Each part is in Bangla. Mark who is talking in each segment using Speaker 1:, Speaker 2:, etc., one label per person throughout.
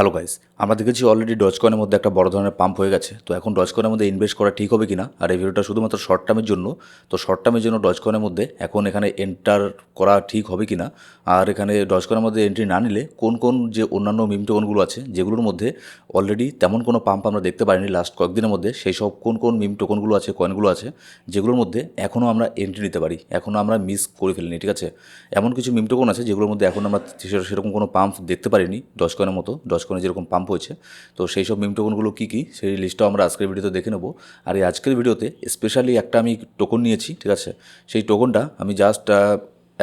Speaker 1: হ্যালো গাইস আমরা দেখেছি অলরেডি ডজ কয়েনের মধ্যে একটা বড় ধরনের পাম্প হয়ে গেছে। তো এখন ডজ কয়েনের মধ্যে ইনভেস্ট করা ঠিক হবে কিনা? আর এই ভিডিওটা শুধুমাত্র শর্ট টার্মের জন্য। তো শর্ট টার্মের জন্য ডজ কয়েনের মধ্যে এখন এখানে এন্টার করা ঠিক হবে কিনা? আর এখানে ডজ কয়েনের মধ্যে এন্ট্রি না নিলে কোন কোন যে অন্যান্য মিম টোকনগুলো আছে, যেগুলোর মধ্যে অলরেডি তেমন কোনো পাম্প আমরা দেখতে পারিনি লাস্ট কয়েকদিনের মধ্যে, সেই সব কোন কোন মিম টোকনগুলো আছে কয়েনগুলো আছে, যেগুলোর মধ্যে এখনও আমরা এন্ট্রি নিতে পারি এখনও আমরা মিস করে ফেলিনি, ঠিক আছে? এমন কিছু মিম টোকন আছে, যেগুলোর মধ্যে এখন আমরা সেরকম কোনো পাম্প দেখতে পারিনি ডজ কয়েনের মতো। ডজ কয়েনে যেরকম পাম্প হয়েছে। তো সেই সব মিম টোকনগুলো কী কী, সেই লিস্টটাও আমরা আজকের ভিডিওতে দেখে নেব। আর এই আজকের ভিডিওতে স্পেশালি একটা আমি টোকন নিয়েছি, ঠিক আছে? সেই টোকনটা আমি জাস্ট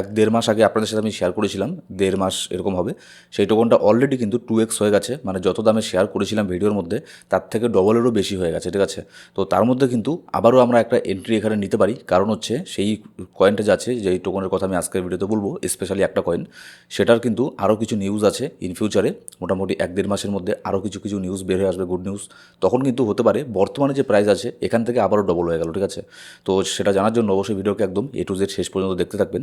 Speaker 1: এক দেড় মাস আগে আপনাদের সাথে আমি শেয়ার করেছিলাম, দেড় মাস এরকম হবে। সেই টোকনটা অলরেডি কিন্তু টু এক্স হয়ে গেছে মানে যত দামে শেয়ার করেছিলাম ভিডিওর মধ্যে, তার থেকে ডবলেরও বেশি হয়ে গেছে, ঠিক আছে? তো তার মধ্যে কিন্তু আবারও আমরা একটা এন্ট্রি এখানে নিতে পারি। কারণ হচ্ছে সেই কয়েনটা যে আছে টোকনের কথা আমি আজকের ভিডিওতে বলব স্পেশালি একটা কয়েন সেটার কিন্তু আরও কিছু নিউজ আছে ইন ফিউচারে মোটামুটি এক দেড় মাসের মধ্যে আরও কিছু কিছু নিউজ বের হয়ে আসবে গুড নিউজ তখন কিন্তু হতে পারে, বর্তমানে যে প্রাইস আছে, এখান থেকে আবারও ডবল হয়ে গেল, ঠিক আছে? তো সেটা জানার জন্য অবশ্যই ভিডিওকে একদম এ টু জেড শেষ পর্যন্ত দেখতে থাকবেন।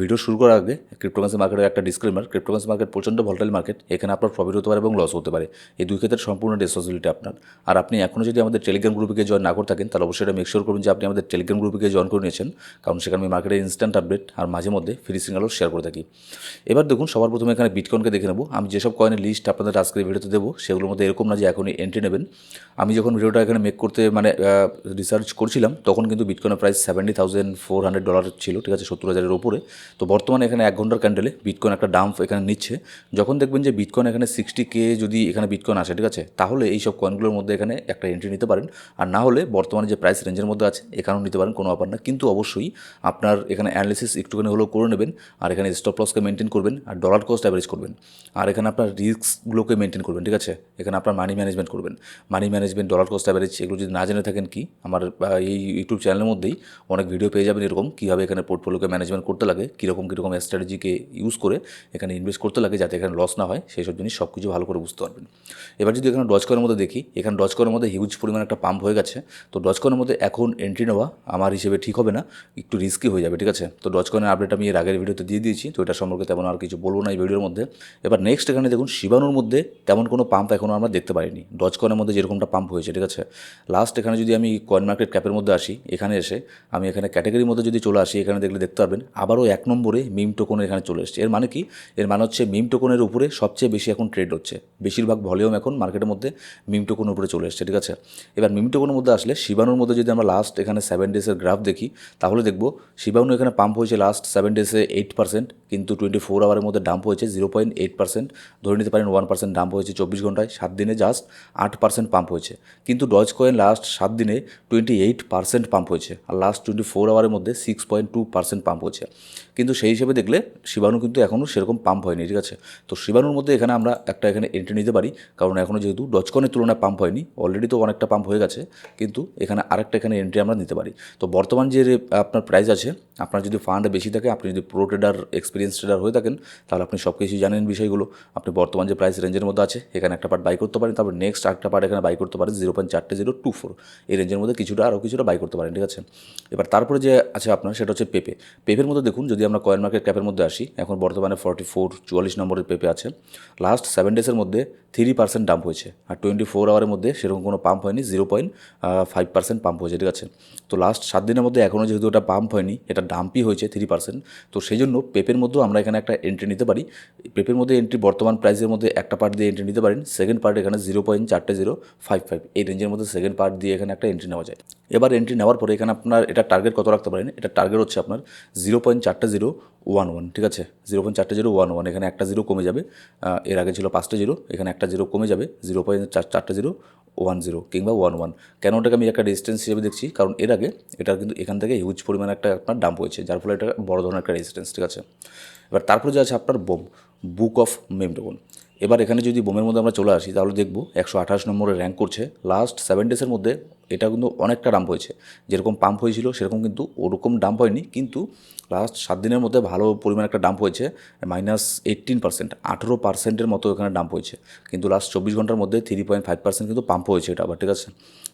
Speaker 1: ভিডিও শুরু করার আগে ক্রিপ্টোকারেন্সি মার্কেটের একটা ডিসক্লেমার ক্রিপ্টোকারেন্সি মার্কেট প্রচণ্ড ভলটাইল মার্কেট এখানে আপনার প্রফিট হতে পারে এবং লস হতে পারে। এই দুই ক্ষেত্রে সম্পূর্ণ রেসপন্সিবিলিটি আপনার। আর আপনি এখনও যদি আমাদের টেলিগ্রাম গ্রুপে জয়েন না করে থাকেন, তাহলে অবশ্যই এটা মেকশোর করুন যে আপনি আমাদের টেলিগ্রাম গ্রুপে জয়েন করে নিয়েছেন, কারণ সেখানে আমি মার্কেটের ইনস্ট্যান্ট আপডেট আর মাঝে মধ্যে ফ্রি সিঙ্গালও শেয়ার করে থাকি। এবার দেখুন, সবার প্রথমে এখানে বিটকয়েনকে দেখে নেব। আমি যেসব কয়েনের লিস্ট আপনাদের আজকের ভিডিওতে দেবো, সেগুলোর মধ্যে এরকম না যে এখনই এন্ট্রি নেবেন। আমি যখন ভিডিওটা এখানে মেক করতে মানে রিসার্চ করছিলাম, তখন কিন্তু বিটকয়েনের price seventy thousand four hundred dollar ছিল, ঠিক আছে, সত্তর হাজারের উপরে। তো বর্তমানে এখানে এক ঘণ্টার ক্যান্ডেলে বিটকয়েন একটা ডাম্প এখানে নিচ্ছে। যখন দেখবেন যে বিটকয়েন এখানে সিক্সটি কে যদি এখানে বিটকয়েন আসে, ঠিক আছে? তাহলে এই সব কয়েনগুলোর মধ্যে এখানে একটা এন্ট্রি নিতে পারেন। আর না হলে বর্তমানে যে প্রাইস রেঞ্জের মধ্যে আছে, এখানেও নিতে পারেন, কোনো ব্যাপার না। কিন্তু অবশ্যই আপনার এখানে অ্যানালিসিস একটুখানি হলেও করে নেবেন আর এখানে স্টপ লসকে মেনটেন করবেন আর ডলার কস্ট অ্যাভারেজ করবেন। আর এখানে আপনার রিস্কগুলোকে মেনটেন করবেন, ঠিক আছে? এখানে আপনার মানি ম্যানেজমেন্ট করবেন। Money management dollar cost average এগুলো যদি না জেনে থাকেন কি? আমার এই ইউটিউব চ্যানেলের মধ্যেই অনেক ভিডিও পেয়ে যাবেন এরকম, কীভাবে এখানে পোর্টফোলিওকে ম্যানেজমেন্ট করতে লাগে। কীরকম কীরকম স্ট্র্যাটেজিকে ইউজ করে এখানে ইনভেস্ট করতে লাগে যাতে এখানে লস না হয়, সেই সব জিনিস সব কিছু ভালো করে বুঝতে পারবেন। এবার যদি এখানে ডজ কয়েনের মধ্যে দেখি, এখানে ডজ কয়েনের মধ্যে হিউজ পরিমাণ একটা পাম্প হয়ে গেছে। তো ডজ কয়েনের মধ্যে এখন এন্ট্রি নেওয়া আমার হিসেবে ঠিক হবে না, একটু রিস্কি হয়ে যাবে, ঠিক আছে? তো ডজ কয়েনের আপডেট আমি এর আগের ভিডিওতে দিয়ে দিয়েছি, তো এটা সম্পর্কে তেমন আর কিছু বলব না এই ভিডিওর মধ্যে। এবার নেক্সট এখানে দেখুন শিবানুর মধ্যে তেমন কোনো পাম্প এখনও আমরা দেখতে পারিনি ডজ কয়েনের মধ্যে যেরকমটা পাম্প হয়েছে, ঠিক আছে? লাস্ট এখানে যদি আমি কয়েন মার্কেট ক্যাপের মধ্যে আসি, এখানে এসে আমি এখানে ক্যাটাগরির মধ্যে যদি চলে আসি, এখানে দেখলে দেখতে পারবেন, আবারও এক নম্বরে মিম টোকন এখানে চলে এসেছে। এর মানে কি? এর মানে হচ্ছে মিম টোকনের উপরে সবচেয়ে বেশি এখন ট্রেড হচ্ছে। বেশিরভাগ ভলিউম এখন মার্কেটের মধ্যে মিম টোকনের উপরে চলে এসেছে, ঠিক আছে? এবার মিম টোকনের মধ্যে আসলে শিবানুর মধ্যে যদি আমরা লাস্ট এখানে সেভেন ডেজের গ্রাফ দেখি, তাহলে দেখব শিবানু এখানে পাম্প হয়েছে লাস্ট সেভেন ডেজে এইট পার্সেন্ট কিন্তু টোয়েন্টি ফোর আওয়ারের মধ্যে ডাম্প হয়েছে জিরো পয়েন্ট এইট পার্সেন্ট ধরে নিতে পারেন ওয়ান পার্সেন্ট ডাম্প হয়েছে চব্বিশ ঘন্টায়, সাত দিনে জাস্ট আট পার্সেন্ট পাম্প হয়েছে। কিন্তু ডজ কয়েন লাস্ট সাত দিনে টোয়েন্টি এইট পার্সেন্ট পাম্প হয়েছে, আর লাস্ট টোয়েন্টি ফোর আওয়ারের মধ্যে six point two percent pump হয়েছে। কিন্তু সেই হিসেবে দেখলে শিবাণু কিন্তু এখনও সেরকম পাম্প হয়নি, ঠিক আছে? তো শিবাণুর মধ্যে এখানে আমরা একটা এখানে এন্ট্রি নিতে পারি, কারণ এখনও যেহেতু ডচকনের তুলনায় পাম্প হয়নি অলরেডি তো অনেকটা পাম্প হয়ে গেছে, কিন্তু এখানে আরেকটা এখানে এন্ট্রি আমরা নিতে পারি। তো বর্তমান যে আপনার প্রাইস আছে, আপনার যদি ফান্ড বেশি থাকে, আপনি যদি প্রো ট্রেডার এক্সপিরিয়েন্স ট্রেডার হয়ে থাকেন, তাহলে আপনি সব কিছুই জানেন বিষয়গুলো। আপনি বর্তমান যে প্রাইস রেঞ্জের মধ্যে আছে, এখানে একটা পার্ট বাই করতে পারেন, তারপর নেক্সট আরেকটা পার্ট এখানে বাই করতে পারেন জিরো পয়েন্ট চারটে জিরো টু ফোর এই রেঞ্জের মধ্যে কিছুটা আরও কিছুটা বাই করতে পারেন, ঠিক আছে? এবার তারপরে যে আছে আপনার, সেটা হচ্ছে পেপে পেপের মধ্যে দেখুন, যদি আমরা কয়েন মার্কেট ক্যাপের মধ্যে আসি, এখন বর্তমানে ফর্টি ফোর চুয়াল্লিশ নম্বরের পেপে আছে। লাস্ট সেভেন ডেজের মধ্যে থ্রি পার্সেন্ট ডাম্প হয়েছে। আর টোয়েন্টি ফোর আওয়ারের মধ্যে সেরকম কোনো পাম্প হয়নি zero point five percent pump হয়েছে, ঠিক আছে? তো লাস্ট সাত দিনের মধ্যে এখনও যেহেতু ওটা পাম্প হয়নি, এটা ডাম্পই হয়েছে থ্রি পার্সেন্ট তো সেই জন্য পেপের মধ্যেও আমরা এখানে একটা এন্ট্রি নিতে পারি। পেপের মধ্যে এন্ট্রি বর্তমান প্রাইসের মধ্যে একটা পার্ট দিয়ে এন্ট্রি নিতে পারেন সেকেন্ড পার্ট এখানে জিরো পয়েন্ট চারটে জিরো ফাইভ ফাইভ এই রেঞ্জের মধ্যে সেকেন্ড পার্ট দিয়ে এখানে একটা এন্ট্রি নেওয়া যায়। এবার এন্ট্রি নেওয়ার পরে এখানে আপনার এটা টার্গেট কত রাখতে পারেন? এটা টার্গেট হচ্ছে আপনার জিরো পয়েন্ট চারটে জিরো ওয়ান ওয়ান ঠিক আছে? জিরো পয়েন্ট চারটে জিরো ওয়ান ওয়ান এখানে একটা জিরো কমে যাবে এর আগে ছিল পাঁচটা জিরো, এখানে একটা জিরো কমে যাবে, জিরো পয়েন্ট চার, চারটে জিরো ওয়ান জিরো কিংবা ওয়ান ওয়ান কেন ওটাকে আমি একটা রেজিস্ট্যান্স হিসেবে দেখছি? কারণ এর আগে এটা কিন্তু এখান থেকে হিউজ পরিমাণে একটা আপনার ডাম্প হয়েছে, যার ফলে এটা বড় ধরনের একটা রেজিস্ট্যান্স ঠিক আছে? এবার তারপরে যে আছে আপনার বোম বুক অফ মেমটোকন এবার এখানে যদি বোমের মধ্যে আমরা চলে আসি, তাহলে দেখব একশো আঠাশ নম্বরে র্যাঙ্ক করছে। লাস্ট সেভেন ডেসের মধ্যে এটা কিন্তু অনেকটা ডাম্প হয়েছে। যেরকম পাম্প হয়েছিল, সেরকম কিন্তু ওরকম ডাম্প হয়নি। কিন্তু লাস্ট সাত দিনের মধ্যে ভালো পরিমাণ একটা ডাম্প হয়েছে মাইনাস এইটিন পার্সেন্ট আঠেরো পার্সেন্টের মতো এখানে ডাম্প হয়েছে। কিন্তু লাস্ট চব্বিশ ঘণ্টার মধ্যে থ্রি পয়েন্ট ফাইভ পার্সেন্ট কিন্তু পাম্প হয়েছে এটা আবার ঠিক আছে?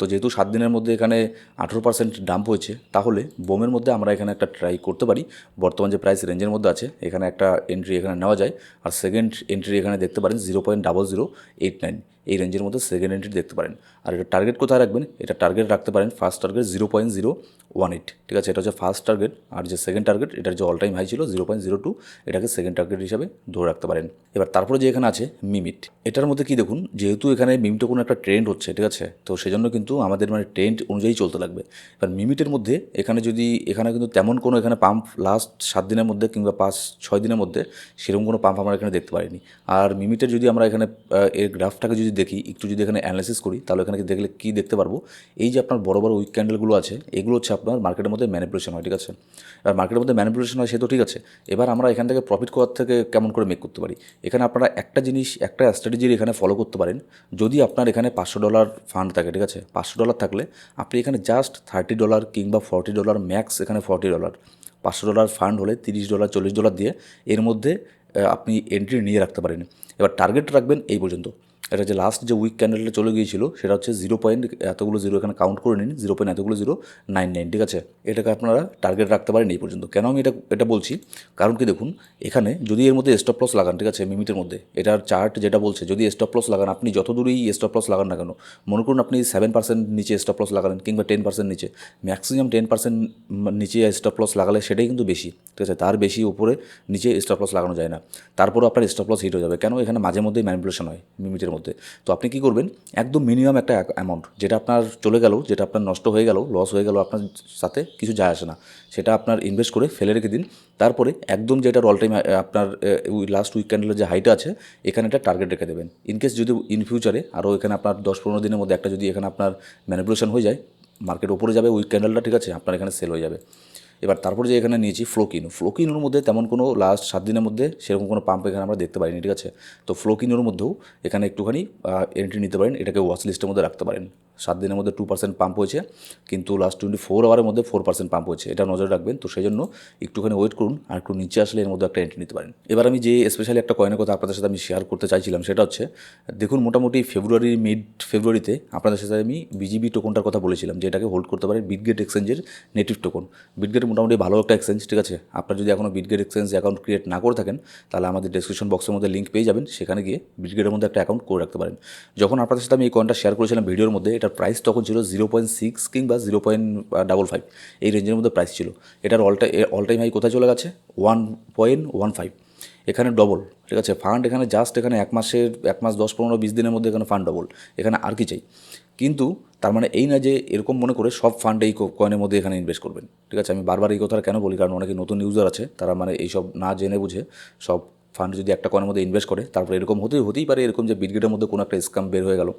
Speaker 1: তো যেহেতু সাত দিনের মধ্যে এখানে আঠেরো পার্সেন্ট ডাম্প হয়েছে, তাহলে বোমের মধ্যে আমরা এখানে একটা ট্রাই করতে পারি। বর্তমান যে প্রাইস রেঞ্জের মধ্যে আছে, এখানে একটা এন্ট্রি এখানে নেওয়া যায়। আর সেকেন্ড এন্ট্রি এখানে দেখতে পারেন zero point double zero eight nine এই রেঞ্জের মধ্যে সেকেন্ড এন্ট্রি দেখতে পারেন। আর এটা টার্গেট কোথায় রাখবেন? এটা টার্গেট রাখতে পারেন first target zero point zero one eight ঠিক আছে? এটা হচ্ছে ফার্স্ট টার্গেট আর যে সেকেন্ড টার্গেট এটার যে অল টাইম হাই ছিল জিরো পয়েন্ট জিরো টু এটাকে সেকেন্ড টার্গেট হিসাবে ধরে রাখতে পারেন। এবার তারপরে যে এখানে আছে মিমিট এটার মধ্যে কি দেখুন? যেহেতু এখানে মিমিটে কোনো একটা ট্রেন্ড হচ্ছে, ঠিক আছে? তো সেজন্য কিন্তু আমাদের মানে ট্রেন্ড অনুযায়ী চলতে লাগবে। এবার মিমিটের মধ্যে এখানে যদি, এখানে কিন্তু তেমন কোনো এখানে পাম্প লাস্ট সাত দিনের মধ্যে কিংবা পাঁচ, ছয় দিনের মধ্যে সেরকম কোনো পাম্প আমরা এখানে দেখতে পারিনি। আর মিমিটের যদি আমরা এখানে এর গ্রাফটাকে যদি দেখি, একটু যদি এখানে অ্যানালাইসিস করি, তাহলে এখানে দেখলে কী দেখতে পারব? এই যে আপনার বড় বড় উইক ক্যান্ডেলগুলো আছে, এগুলো হচ্ছে আপনার মার্কেটের মধ্যে ম্যানিপুলেশন হয়, ঠিক আছে? আর মার্কেটের মধ্যে ম্যানিপুলেশন হয়, সে তো ঠিক আছে। এবার আমরা এখান থেকে প্রফিট করার থেকে কেমন করে মেক করতে পারি? এখানে আপনারা একটা জিনিস, একটা স্ট্র্যাটেজির এখানে ফলো করতে পারেন। যদি আপনার এখানে পাঁচশো ডলার ফান্ড থাকে, ঠিক আছে? পাঁচশো ডলার থাকলে আপনি এখানে জাস্ট থার্টি ডলার কিংবা ফর্টি ডলার ম্যাক্স এখানে ফর্টি ডলার পাঁচশো ডলার ফান্ড হলে তিরিশ ডলার চল্লিশ ডলার দিয়ে এর মধ্যে আপনি এন্ট্রি নিয়ে রাখতে পারেন। এবার টার্গেট রাখবেন এই পর্যন্ত। এটা যে লাস্ট যে উইক ক্যান্ডেলটা চলে গিয়েছিল, সেটা হচ্ছে জিরো পয়েন্ট এতগুলো জিরো এখানে কাউন্ট করে নিন জিরো পয়েন্ট এতগুলো জিরো নাইন নাইন ঠিক আছে? এটাকে আপনারা টার্গেট রাখতে পারেন এই পর্যন্ত। কেন আমি এটা এটা বলছি? কারণ কি দেখুন, এখানে যদি এর মধ্যে স্টপ লস লাগান, ঠিক আছে মিমিটের মধ্যে, এটার চার্ট যেটা বলছে, যদি স্টপ লস লাগান, আপনি যত দূরেই স্টপ লস লাগান না কেন, মনে করুন আপনি সেভেন পার্সেন্ট নিচে স্টপ লস লাগালেন কিংবা টেন পার্সেন্ট নিচে ম্যাক্সিমাম টেন পার্সেন্ট নিচে স্টপ লস লাগালে সেটাই কিন্তু বেশি, ঠিক আছে? তার বেশি উপরে নিচে স্টপ লস লাগানো যায় না। তারপরও আপনার স্টপ লস হিট হয়ে যাবে। কেন? এখানে মাঝে মধ্যেই ম্যানিপুলেশন হয় মিমিটের মধ্যে। তো আপনি কি করবেন? একদম মিনিমাম একটা অ্যামাউন্ট যেটা আপনার চলে গেল, যেটা আপনার নষ্ট হয়ে গেল লস হয়ে গেল আপনার সাথে, কিছু যায় আসে না। সেটা আপনার ইনভেস্ট করে ফেলে রেখে দিন। তারপরে একদম যেটা অল টাইম আপনার লাস্ট উইক ক্যান্ডেলের যে হাইটা আছে, এখানে একটা টার্গেট রেখে দেবেন। ইনকেস যদি ইন ফিউচারে আরও এখানে আপনার দশ পনেরো দিনের মধ্যে একটা যদি এখানে আপনার ম্যানিপুলেশন হয়ে যায় মার্কেট ওপরে যাবে উইক ক্যান্ডেলটা ঠিক আছে, আপনার এখানে সেল হয়ে যাবে। এবার তারপর যে এখানে নিয়েছি ফ্লোকিনো ফ্লোকিনোর মধ্যে তেমন কোনো লাস্ট সাত দিনের মধ্যে সেরকম কোনো পাম্প এখানে আমরা দেখতে পারিনি ঠিক আছে? তো ফ্লোকিনোর মধ্যেও এখানে একটুখানি এন্ট্রি নিতে পারেন, এটাকে ওয়াচ লিস্টের মধ্যে রাখতে পারেন। সাত দিনের মধ্যে টু পার্সেন্ট পাম্প হয়েছে, কিন্তু লাস্ট টোয়েন্টি ফোর আওয়ারের মধ্যে ফোর পার্সেন্ট পাম্প হয়েছে। এটা নজর রাখবেন। তো সেই জন্য একটুখানি ওয়েট করুন আর একটু নিচে আসলে এর মধ্যে একটা এন্ট্রি নিতে পারেন। এবার আমি যে স্পেশালি একটা কয়েনের কথা আপনাদের সাথে আমি শেয়ার করতে চাইছিলাম, সেটা হচ্ছে, দেখুন মোটামুটি ফেব্রুয়ারি মিড ফেব্রুয়ারিতে আপনাদের সাথে আমি বিজিবি টোকনটার কথা বলেছিলাম, যে এটাকে হোল্ড করতে পারে বিটগেট এক্সচেঞ্জের নেটিভ টোকন বিটগেট মোটামুটি ভালো একটা এক্সচেঞ্জ ঠিক আছে? আপনার যদি এখনও বিটগেট এক্সচেঞ্জ অ্যাকাউন্ট ক্রিয়েট না করে থাকেন, তাহলে আমাদের ডিসক্রিপশন বক্সের মধ্যে লিঙ্ক পেয়ে যাবেন। সেখানে গিয়ে বিটগেটের মধ্যে একটা অ্যাকাউন্ট করে রাখতে পারেন। যখন আপনাদের সাথে আমি এই কয়েনটা শেয়ার করেছিলাম ভিডিওর মধ্যে এটার প্রাইস তখন ছিল জিরো পয়েন্ট সিক্স কিংবা জিরো পয়েন্ট ডাবল ফাইভ এই রেঞ্জের মধ্যে প্রাইস ছিল। এটার all time all time high কোথায় চলে গেছে? ওয়ান পয়েন্ট ওয়ান ফাইভ এখানে ডবল ঠিক আছে? ফান্ড এখানে জাস্ট এখানে এক মাসের, এক মাস দশ, পনেরো, বিশ দিনের মধ্যে এখানে ফান্ড ডবল এখানে আর কি চাই? কিন্তু তার মানে এই না যে এরকম মনে করে সব ফান্ড এই কয়েনের মধ্যে এখানে ইনভেস্ট করবেন, ঠিক আছে? আমি বারবার এই কথাটা কেন বলি? কারণ অনেকে নতুন ইউজার আছে, তারা মানে এইসব না জেনে বুঝে সব ফান্ড যদি একটা কয়েনের মধ্যে ইনভেস্ট করে, তারপরে এরকম হতে হতেই পারে এরকম যে বিটগেটের মধ্যে কোনো একটা স্কাম বের হয়ে গেল,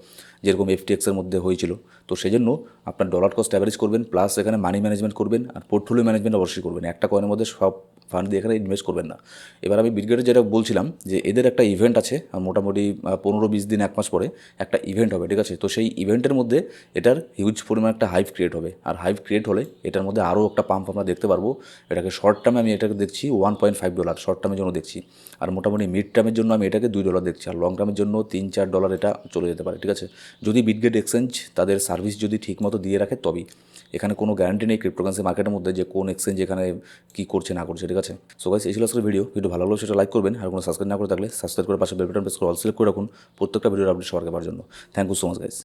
Speaker 1: যেরকম এফটিএক্সের মধ্যে হয়েছিল। তো সেই জন্য আপনার ডলার কস্ট অ্যাভারেজ করবেন প্লাস এখানে মানি ম্যানেজমেন্ট করবেন, আর পোর্টফোলিও ম্যানেজমেন্ট অবশ্যই করবেন। একটা কয়েনের মধ্যে সব ফান্ড দিয়ে এখানে ইনভেস্ট করবেন না। এবার আমি বিটগেটে যেটা বলছিলাম যে এদের একটা ইভেন্ট আছে মোটামুটি পনেরো বিশ দিন এক মাস পরে একটা ইভেন্ট হবে, ঠিক আছে? তো সেই ইভেন্টের মধ্যে এটার হিউজ পরিমাণ একটা হাইভ ক্রিয়েট হবে। আর হাইভ ক্রিয়েট হলে এটার মধ্যে আরও একটা পাম্প আমরা দেখতে পারব। এটাকে শর্ট টার্মে আমি এটাকে দেখছি one point five dollar short টার্মের জন্য দেখছি। আর মোটামুটি মিড টার্মের জন্য আমি এটাকে দুই ডলার দেখছি। আর লং টার্মের জন্য তিন চার ডলার এটা চলে যেতে পারে, ঠিক আছে? যদি বিটগেট এক্সচেঞ্জ তাদের সার্ভিস যদি ঠিকমতো দিয়ে রাখে তবেই। এখানে কোনো গ্যারান্টি নেই ক্রিপ্টোকারেন্সি মার্কেটের মধ্যে যে কোন এক্সচেঞ্জ এখানে কী করছে না করছে, ঠিক আছে। সো গাইস এই ছিল আজকের ভিডিও ভিডিও ভালো লাগল সেটা লাইক করবেন। আর কোনো সাবস্ক্রাইব না করে থাকলে সাবস্ক্রাইব করে পাশে বেল বাটন প্রেস করে অল সিলেক্ট করে রাখুন। প্রত্যেকটা ভিডিওর আপডেট সবার পাওয়ার জন্য। Thank you so much guys